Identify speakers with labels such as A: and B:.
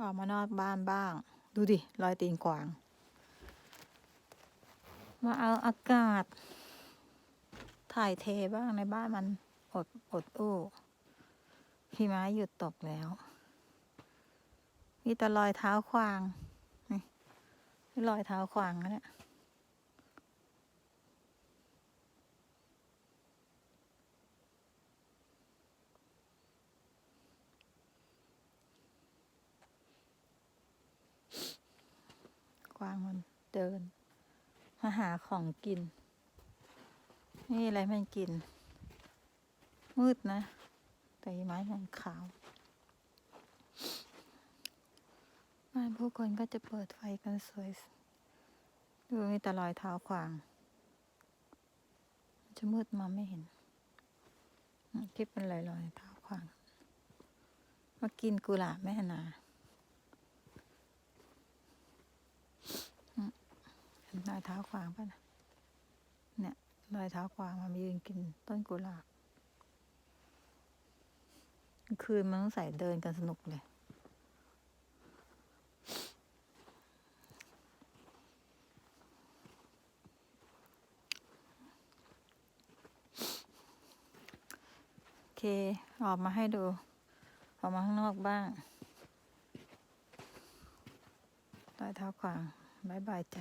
A: ออกมานอกบ้านบ้าง ดูดิ รอยตีนกวาง มาเอาอากาศ ถ่ายเทบ้างในบ้านมันอดอดอู้หิมะหยุดตกแล้ว มีแต่รอยเท้าควาง นี่รอยเท้าควางนะเนี่ย วางมันเดิน มาหาของกิน นี่อะไรมันกิน มืดนะ แต่ไม้มันขาว บ้านผู้คนก็จะเปิดไฟกันสวย ดูมีแต่รอยเท้าขวาง จะมืดมองไม่เห็นที่เป็นรอยรอยเท้าขวาง มากินกุหลาบแม่นาอืมเห็น รอยเท้าขวางป่ะนะเนี่ยรอยเท้าขวางมันยืนกินต้นกุหลาบคืนมันต้องใส่เดินกันสนุกเลย โอเค ออกมาให้ดู ออกมาข้างนอกบ้างรอยเท้าขวางบายบายจ้ะ